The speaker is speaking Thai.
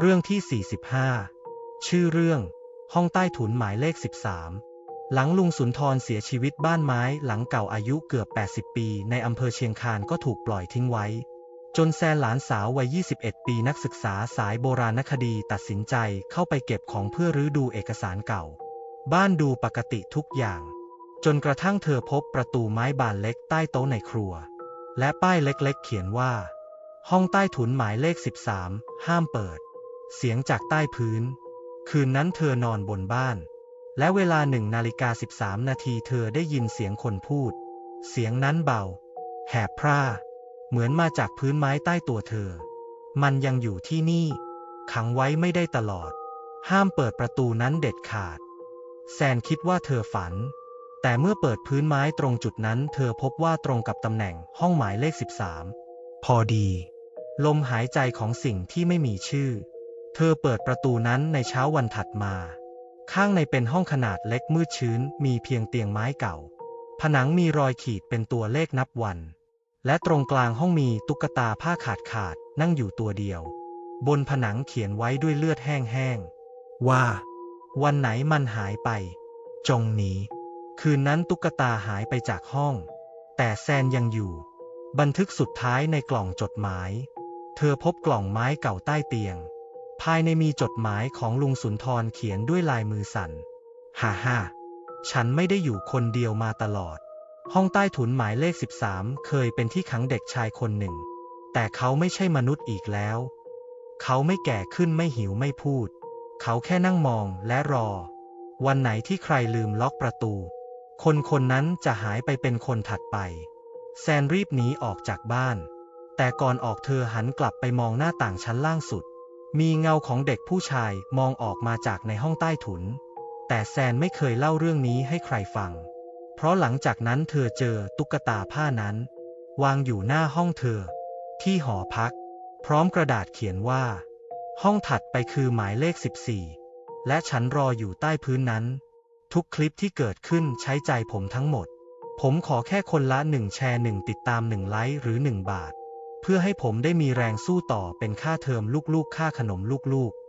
เรื่องที่ 45 ชื่อเรื่อง ห้องใต้ถุนหมายเลข 13 หลังลุงสุนทรเสียชีวิตบ้านไม้หลังเก่าอายุเกือบ 80 ปี ในอำเภอเชียงคานก็ถูกปล่อยทิ้งไว้ จนแซนหลานสาววัย 21 ปีนักศึกษาสายโบราณคดีตัดสินใจเข้าไปเก็บของเพื่อรื้อดูเอกสารเก่า บ้านดูปกติทุกอย่าง จนกระทั่งเธอพบประตูไม้บานเล็กใต้โต๊ะในครัว และป้ายเล็กๆ เขียนว่า ห้องใต้ถุนหมายเลข 13 ห้ามเปิด เสียงจากใต้พื้น คืนนั้นเธอนอนบนบ้าน และเวลาหนึ่งนาฬิกา13นาทีเธอได้ยินเสียงคนพูด เสียงนั้นเบา แหบพร่า เหมือนมาจากพื้นไม้ใต้ตัวเธอ มันยังอยู่ที่นี่ ขังไว้ไม่ได้ตลอด ห้ามเปิดประตูนั้นเด็ดขาด แซนคิดว่าเธอฝัน แต่เมื่อเปิดพื้นไม้ตรงจุดนั้น เธอพบว่าตรงกับตำแหน่งห้องหมายเลข 13 พอดี ลมหายใจของสิ่งที่ไม่มีชื่อ เธอเปิดประตูนั้นในเช้าวันถัดมา ข้างในเป็นห้องขนาดเล็กมืดชื้น มีเพียงเตียงไม้เก่า ผนังมีรอยขีดเป็นตัวเลขนับวัน และตรงกลางห้องมีตุ๊กตาผ้าขาดขาดนั่งอยู่ตัวเดียว บนผนังเขียนไว้ด้วยเลือดแห้งๆ ว่า วันไหนมันหายไป จงหนี คืนนั้นตุ๊กตาหายไปจากห้อง แต่แซนยังอยู่ บันทึกสุดท้ายในกล่องจดหมาย เธอพบกล่องไม้เก่าใต้เตียง ภายในมีจดหมายของลุงสุนทรเขียนด้วยลายมือสั่น ฮ่าฮ่าฉันไม่ได้อยู่คนเดียวมาตลอด ห้องใต้ถุนหมายเลข 13 เคยเป็นที่ขังเด็กชายคนหนึ่ง แต่เขาไม่ใช่มนุษย์อีกแล้ว เขาไม่แก่ขึ้นไม่หิวไม่พูด เขาแค่นั่งมองและรอ วันไหนที่ใครลืมล็อกประตู คนคนนั้นจะหายไปเป็นคนถัดไป แซนรีบหนีออกจากบ้าน แต่ก่อนออกเธอหันกลับไปมองหน้าต่างชั้นล่างสุด มีเงาของเด็กผู้ชายมองออกมาจากในห้องใต้ถุน แต่แซนไม่เคยเล่าเรื่องนี้ให้ใครฟัง เพราะหลังจากนั้นเธอเจอตุ๊กตาผ้านั้น วางอยู่หน้าห้องเธอ ที่หอพัก พร้อมกระดาษเขียนว่า ห้องถัดไปคือหมายเลข 14 และฉันรออยู่ใต้พื้นนั้น ทุกคลิปที่เกิดขึ้นใช้ใจผมทั้งหมด ผมขอแค่คนละหนึ่งแชร์หนึ่งติดตามหนึ่งไลค์หรือหนึ่งบาท เพื่อให้ผมได้มีแรงสู้ต่อเป็นค่าเทอมลูกๆ ค่าขนมลูกๆ